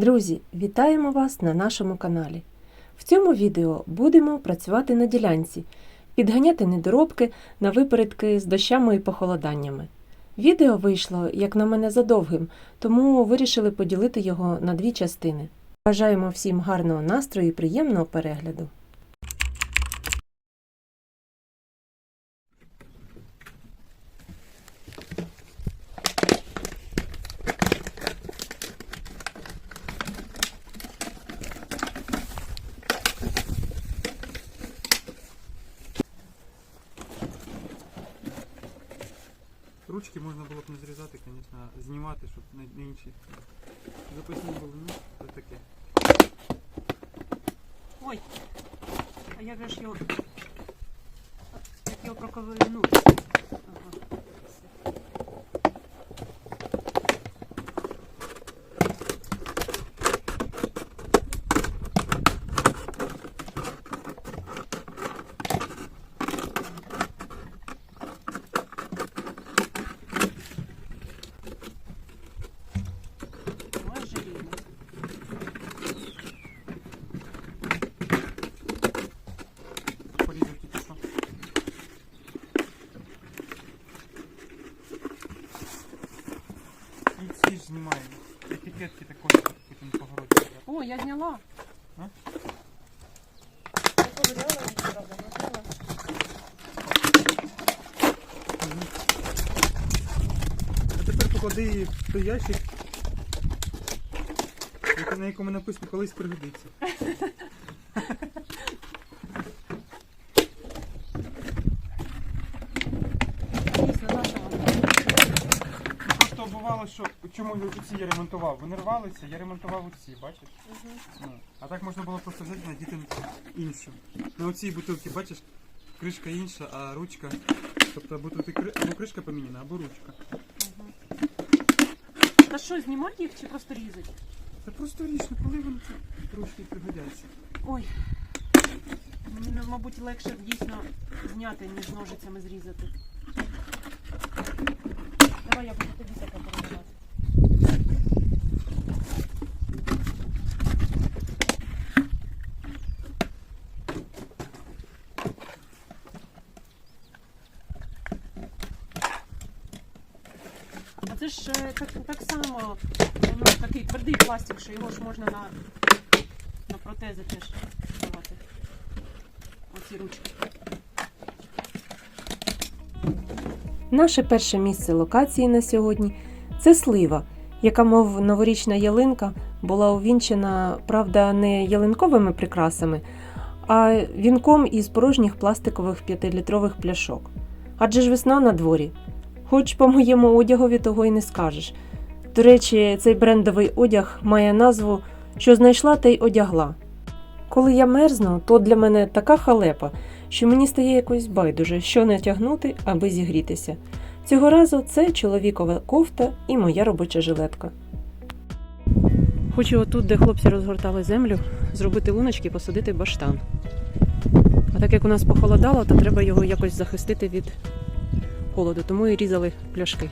Друзі, вітаємо вас на нашому каналі. В цьому відео будемо працювати на ділянці, підганяти недоробки на випередки з дощами і похолоданнями. Відео вийшло, як на мене, задовгим, тому вирішили поділити його на дві частини. Бажаємо всім гарного настрою і приємного перегляду. Ручки можна було б не зрізати, звісно, знімати, щоб на, інші запасні були. Ну, це таке. Ой, а як же ж його. Як його проковирнути? Ага. все. Ой, жаліємо. Порізав тільки що. І ці ж знімаємо. Етикетки такої, потім по городі. О, я зняла. А? Я ковиряла правда, нажала. А тепер поклади її в той ящик, який- на якому написано колись пригодиться. Дійсно, наша вона. Просто бувало, що чому я ремонтував? Вони рвалися, я ремонтував оці, бачиш? Ну, а так можна було просто взяти надіти іншу. На оцій бутилці, бачиш, кришка інша, а ручка. Тобто або тут і кри- або кришка поміняна, або ручка. Та що, знімати їх чи просто різати? Це просто річ, ну коли вони ці ручки пригодяться. Ой. Мені, мабуть, легше дійсно зняти, ніж ножицями зрізати. Давай я буду тобі таке передавати. Ж е, так, так само воно такий твердий пластик, що його ж можна на, на протези теж давати. Оці ручки. Наше перше місце локації на сьогодні це слива, яка, мов новорічна ялинка, була увінчена, правда, не ялинковими прикрасами, а вінком із порожніх пластикових 5-літрових пляшок. Адже ж весна на дворі. Хоч по моєму одягові того й не скажеш. До речі, цей брендовий одяг має назву Що знайшла, те й одягла. Коли я мерзну, то для мене така халепа, що мені стає якось байдуже, що натягнути, аби зігрітися. Цього разу це чоловікова кофта і моя робоча жилетка. Хочу отут, де хлопці розгортали землю, зробити луночки і посадити баштан. А так як у нас похолодало, то треба його якось захистити від холоду, тому і різали пляшки.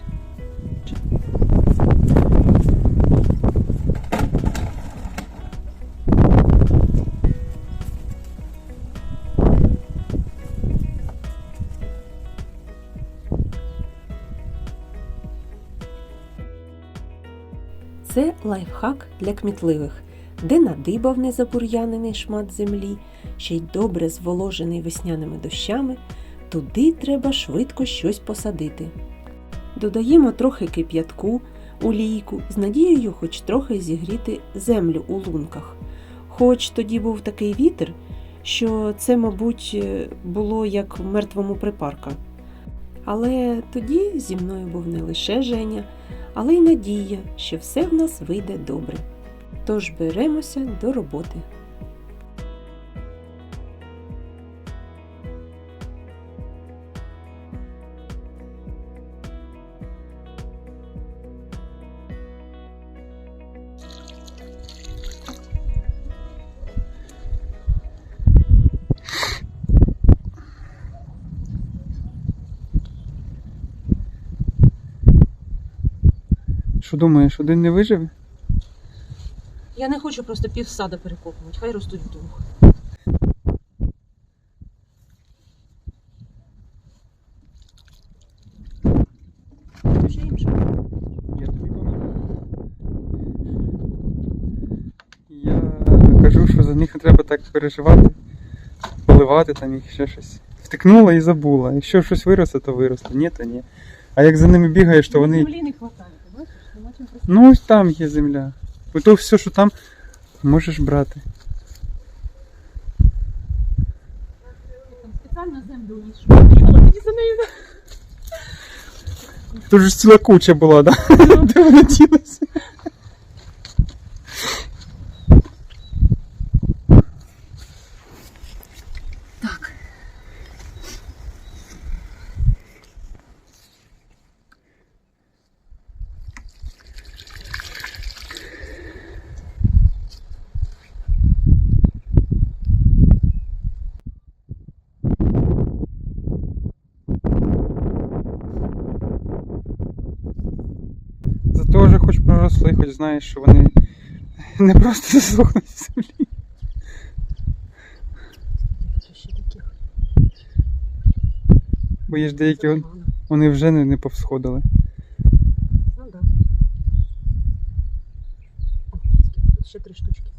Це лайфхак для кмітливих, де надибав незабур'янений шмат землі, ще й добре зволожений весняними дощами, туди треба швидко щось посадити. Додаємо трохи кип'ятку у лійку з надією хоч трохи зігріти землю у лунках. Хоч тоді був такий вітер, що це, мабуть, е, було як в мертвому припарка. Але тоді зі мною був не лише Женя, але й надія, що все в нас вийде добре. Тож беремося до роботи. Що думаєш, один не виживе? Я не хочу просто пів сада перекопувати, хай ростуть вдвох. Я тобі помогу. Я кажу, що за них не треба так переживати, поливати там їх ще щось. Втикнула і забула. Якщо щось виросте, то виросте. Ні, то ні. А як за ними бігаєш, то вони. Землі не хватає, Ну ось там є земля. Бо то все, що там, можеш брати. Там спеціально землю лішу. Бігала тоді за нею. Тут же ж ціла куча була, да? Де вона ділася? Хоч знаєш, що вони не просто засохнуть в землі. Бо є ж деякі вон- вони вже не, не повсходили. Ну да. Тут? Ще три штучки.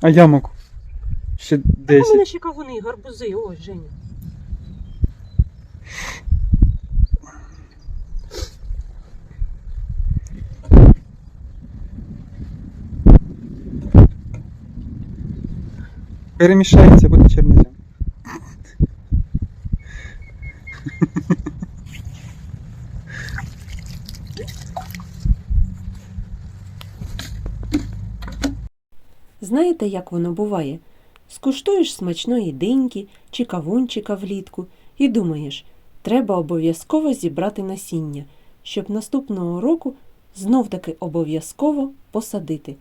А ямок? Ще А у мене ще кавуни, гарбузи, ось, Женя. Перемішається, буде чорнозем. Знаєте, як воно буває? Скуштуєш смачної диньки чи кавунчика влітку і думаєш, треба обов'язково зібрати насіння, щоб наступного року знов таки обов'язково посадити.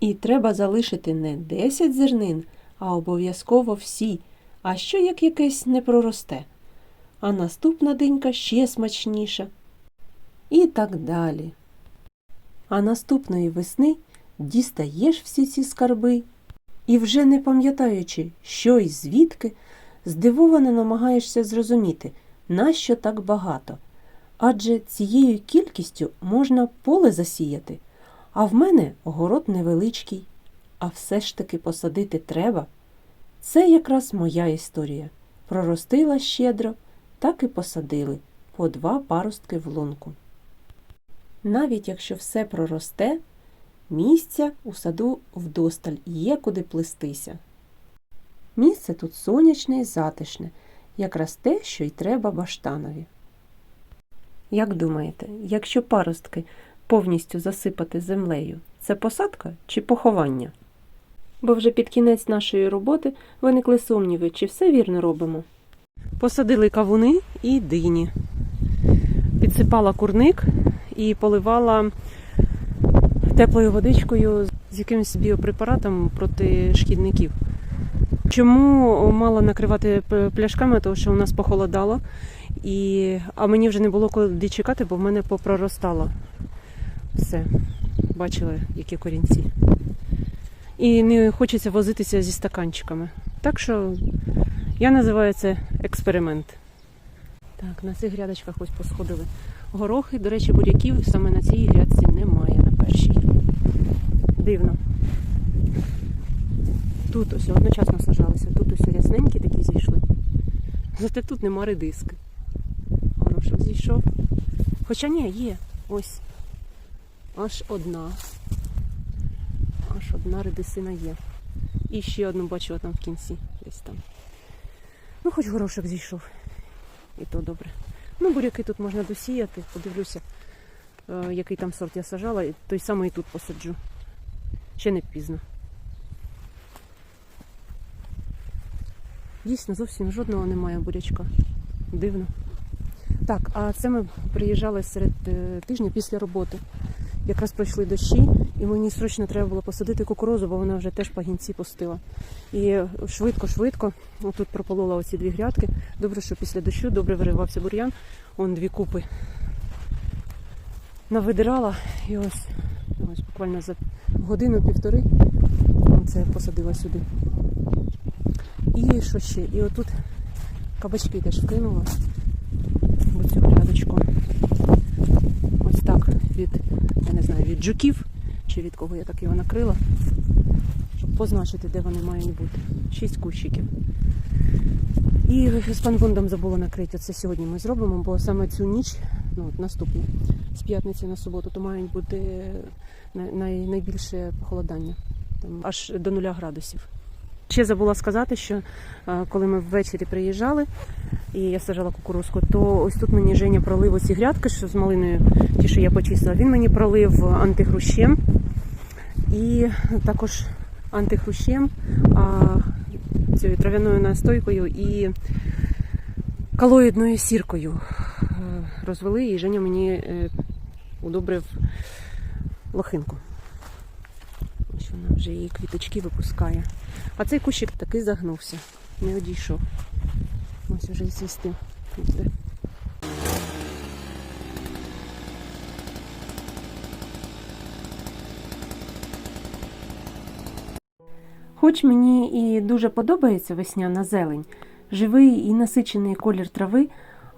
І треба залишити не 10 зернин, а обов'язково всі. А що як якесь не проросте? А наступна динька ще смачніша. І так далі. А наступної весни дістаєш всі ці скарби і, вже не пам'ятаючи, що і звідки, здивовано намагаєшся зрозуміти, нащо так багато. Адже цією кількістю можна поле засіяти, а в мене город невеличкий, а все ж таки посадити треба. Це якраз моя історія. Проростила щедро, так і посадили по два паростки в лунку. Навіть якщо все проросте, Місця у саду вдосталь є куди плестися. Місце тут сонячне і затишне, якраз те, що й треба баштанові. Як думаєте, якщо паростки повністю засипати землею, це посадка чи поховання? Бо вже під кінець нашої роботи виникли сумніви, чи все вірно робимо. Посадили кавуни і дині. Підсипала курник і поливала теплою водичкою з якимось біопрепаратом проти шкідників. Чому мала накривати пляшками? Тому що у нас похолодало, і... а мені вже не було куди чекати, бо в мене попроростало. Все, бачили, які корінці. І не хочеться возитися зі стаканчиками. Так що я називаю це експеримент. Так, на цих грядочках ось посходили горохи. До речі, буряків саме на цій грядці немає на першій. Дивно. Тут ось одночасно сажалися, тут ось рясненькі такі зійшли. Зате тут нема редиски. Горошок зійшов. Хоча ні, є. Ось. Аж одна. Аж одна редисина є. І ще одну бачила там в кінці. Десь там. Ну, хоч горошок зійшов. І то добре. Ну, буряки тут можна досіяти. Подивлюся, е, який там сорт я сажала, той самий і тут посаджу. Ще не пізно. Дійсно, зовсім жодного немає бурячка. Дивно. Так, а це ми приїжджали серед е, тижня після роботи. Якраз пройшли дощі, і мені срочно треба було посадити кукурузу, бо вона вже теж пагінці пустила. І швидко-швидко отут прополола оці дві грядки. Добре, що після дощу добре виривався бур'ян. Он дві купи навидирала і ось Ось буквально за годину-півтори це посадила сюди. І що ще? І отут кабачки теж вкинула в цю грядочку. Від, я не знаю, від жуків чи від кого я так його накрила, щоб позначити, де вони мають бути. Шість кущиків. І з панвундом забула накрити. Це сьогодні ми зробимо, бо саме цю ніч, ну от наступну, з п'ятниці на суботу, то мають бути най- най- найбільше похолодання, там аж до нуля градусів. Ще забула сказати, що е, коли ми ввечері приїжджали і я сажала кукурузку, то ось тут мені Женя пролив оці грядки, що з малиною, ті, що я почистила, він мені пролив антихрущем і також антихрущем, а цією трав'яною настойкою і калоїдною сіркою е, розвели, і Женя мені е, удобрив лохинку. Ось вона вже її квіточки випускає. А цей кущик таки загнувся, не одійшов. Ось вже і свісти. Хоч мені і дуже подобається весняна зелень, живий і насичений колір трави,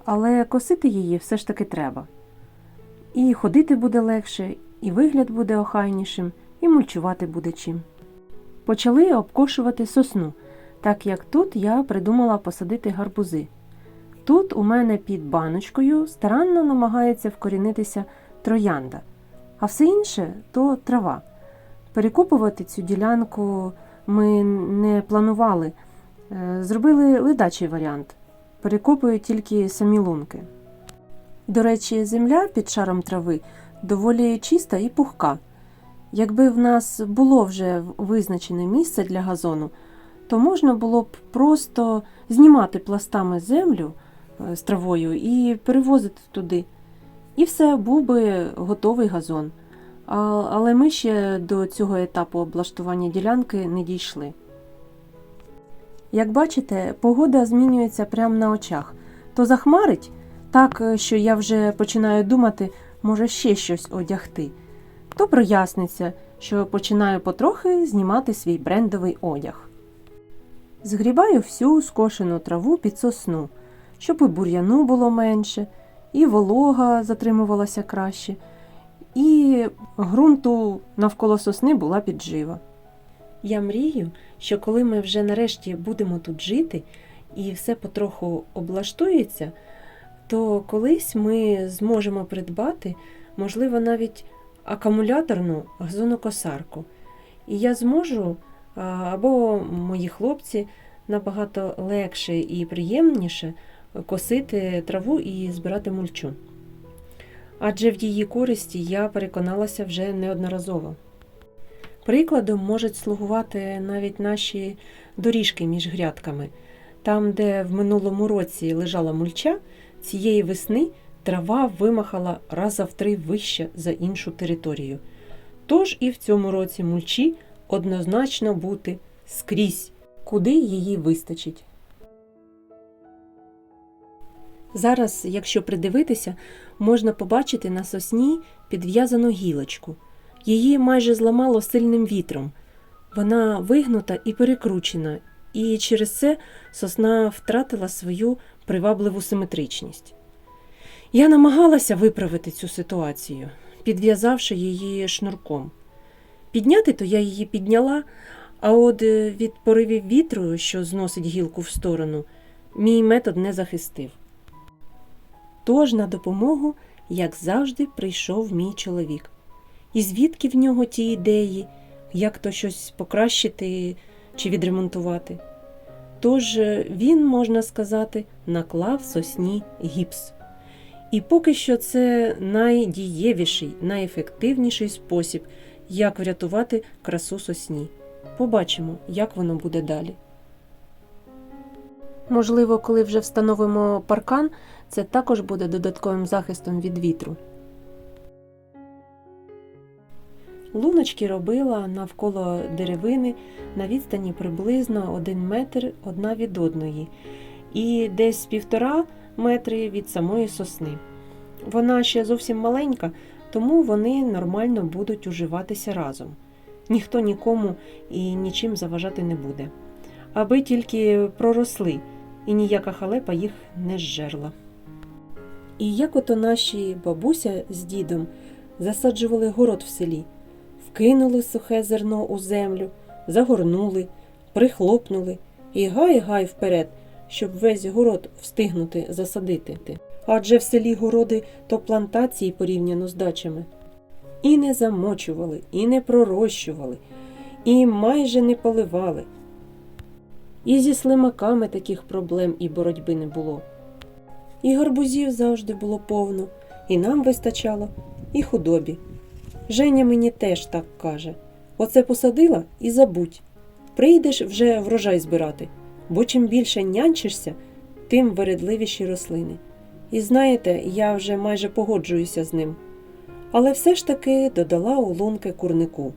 але косити її все ж таки треба. І ходити буде легше, і вигляд буде охайнішим, і мульчувати буде чим. Почали обкошувати сосну, так як тут я придумала посадити гарбузи. Тут у мене під баночкою старанно намагається вкорінитися троянда, а все інше то трава. Перекопувати цю ділянку ми не планували. Е, Зробили ледачий варіант. Перекопую тільки самі лунки. До речі, земля під шаром трави доволі чиста і пухка. Якби в нас було вже визначене місце для газону, то можна було б просто знімати пластами землю е, з травою і перевозити туди. І все, був би готовий газон. Але ми ще до цього етапу облаштування ділянки не дійшли. Як бачите, погода змінюється прямо на очах. То захмарить, так е, що я вже починаю думати, може ще щось одягти. То проясниться, що починаю потрохи знімати свій брендовий одяг. Згрібаю всю скошену траву під сосну, щоб і бур'яну було менше, і волога затримувалася краще, і ґрунту навколо сосни була піджива. Я мрію, що коли ми вже нарешті будемо тут жити і все потроху облаштується, то колись ми зможемо придбати, можливо, навіть акумуляторну газонокосарку. І я зможу, або мої хлопці, набагато легше і приємніше косити траву і збирати мульчу. Адже в її користі я переконалася вже неодноразово. Прикладом можуть слугувати навіть наші доріжки між грядками. Там, де в минулому році лежала мульча, цієї весни трава вимахала раза в три вище за іншу територію. Тож і в цьому році мульчі однозначно бути скрізь, куди її вистачить. Зараз, якщо придивитися, можна побачити на сосні підв'язану гілочку. Її майже зламало сильним вітром. Вона вигнута і перекручена, і через це сосна втратила свою привабливу симетричність. Я намагалася виправити цю ситуацію, підв'язавши її шнурком. Підняти то я її підняла, а от е, від поривів вітру, що зносить гілку в сторону, мій метод не захистив. Тож на допомогу, як завжди, прийшов мій чоловік. І звідки в нього ті ідеї, як то щось покращити чи відремонтувати. Тож е, він, можна сказати, наклав сосні гіпс. І поки що це найдієвіший, найефективніший спосіб, як врятувати красу сосні. Побачимо, як воно буде далі. Можливо, коли вже встановимо паркан, це також буде додатковим захистом від вітру. Луночки робила навколо деревини на відстані приблизно 1 метр одна від одної і десь півтора метри від самої сосни. Вона ще зовсім маленька, тому вони нормально будуть уживатися разом. Ніхто нікому і нічим заважати не буде. Аби тільки проросли, і ніяка халепа їх не зжерла. І як ото наші бабуся з дідом засаджували город в селі, вкинули сухе зерно у землю, загорнули, прихлопнули і гай-гай вперед, щоб весь город встигнути засадити. Адже в селі городи то плантації порівняно з дачами. І не замочували, і не пророщували, і майже не поливали. І зі слимаками таких проблем і боротьби не було. І гарбузів завжди було повно, і нам вистачало, і худобі. Женя мені теж так каже: оце посадила і забудь. Прийдеш вже врожай збирати, бо чим більше нянчишся, тим вередливіші рослини. І знаєте, я вже майже погоджуюся з ним. Але все ж таки додала у лунки курнику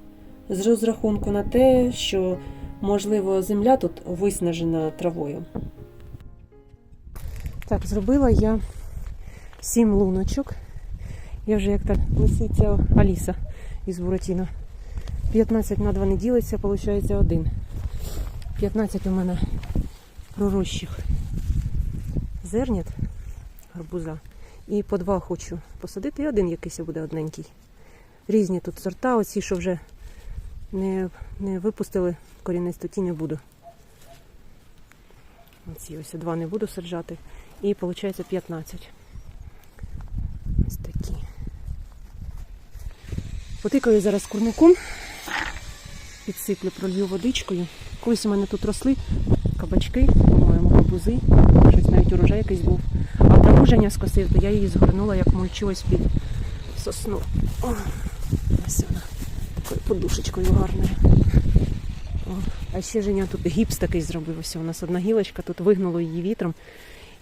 з розрахунку на те, що, можливо, земля тут виснажена травою. Так, зробила я сім луночок. Я вже як та лисиця Аліса із Буратіно. 15 на 2 не ділиться, виходить один. 15 у мене пророщих зернят гарбуза. І по два хочу посадити, і один якийсь буде одненький. Різні тут сорта, оці, що вже не, не випустили корінець, то ті не буду. Оці ось два не буду саджати. І виходить 15. Ось такі. Потикаю зараз курником. Підсиплю, пролью водичкою. Колись у мене тут росли кабачки, по-моєму, гарбузи. Щось навіть урожай якийсь був. А пробудження скосив, то я її згорнула як мульчу під сосну. О, ось вона. Такою подушечкою гарною. О, а ще Женя тут гіпс такий зробив. Ось у нас одна гілочка, тут вигнуло її вітром.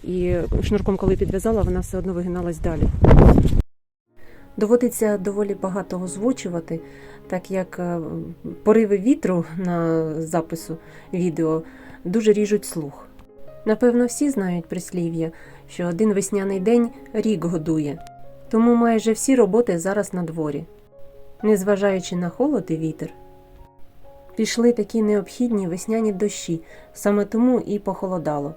І шнурком, коли підв'язала, вона все одно вигиналась далі. Доводиться доволі багато озвучувати, так як е, пориви вітру на запису відео дуже ріжуть слух. Напевно, всі знають прислів'я, що один весняний день рік годує, тому майже всі роботи зараз на дворі. Незважаючи на холод і вітер, пішли такі необхідні весняні дощі, саме тому і похолодало.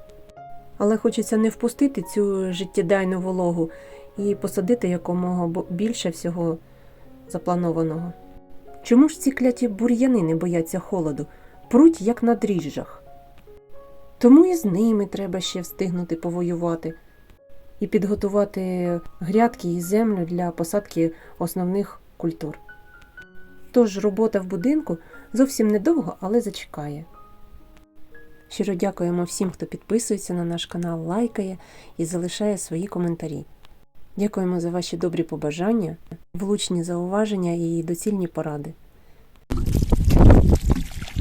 Але хочеться не впустити цю життєдайну вологу і посадити якомога більше всього запланованого. Чому ж ці кляті бур'яни не бояться холоду, пруть як на дріжджах? Тому і з ними треба ще встигнути повоювати і підготувати грядки і землю для посадки основних культур. Тож робота в будинку зовсім недовго, але зачекає. Щиро дякуємо всім, хто підписується на наш канал, лайкає і залишає свої коментарі. Дякуємо за ваші добрі побажання, влучні зауваження і доцільні поради.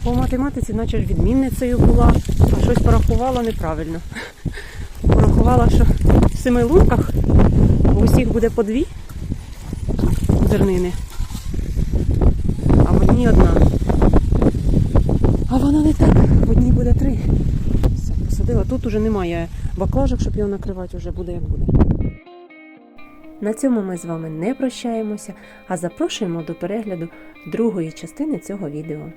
По математиці, наче ж відмінницею була, а щось порахувала неправильно. Порахувала, що в семи лунках у усіх буде по дві зернини, а в одній одна. А вона не так, в одній буде три. Все, посадила. Тут уже немає баклажок, щоб його накривати, вже буде як буде. На цьому ми з вами не прощаємося, а запрошуємо до перегляду другої частини цього відео.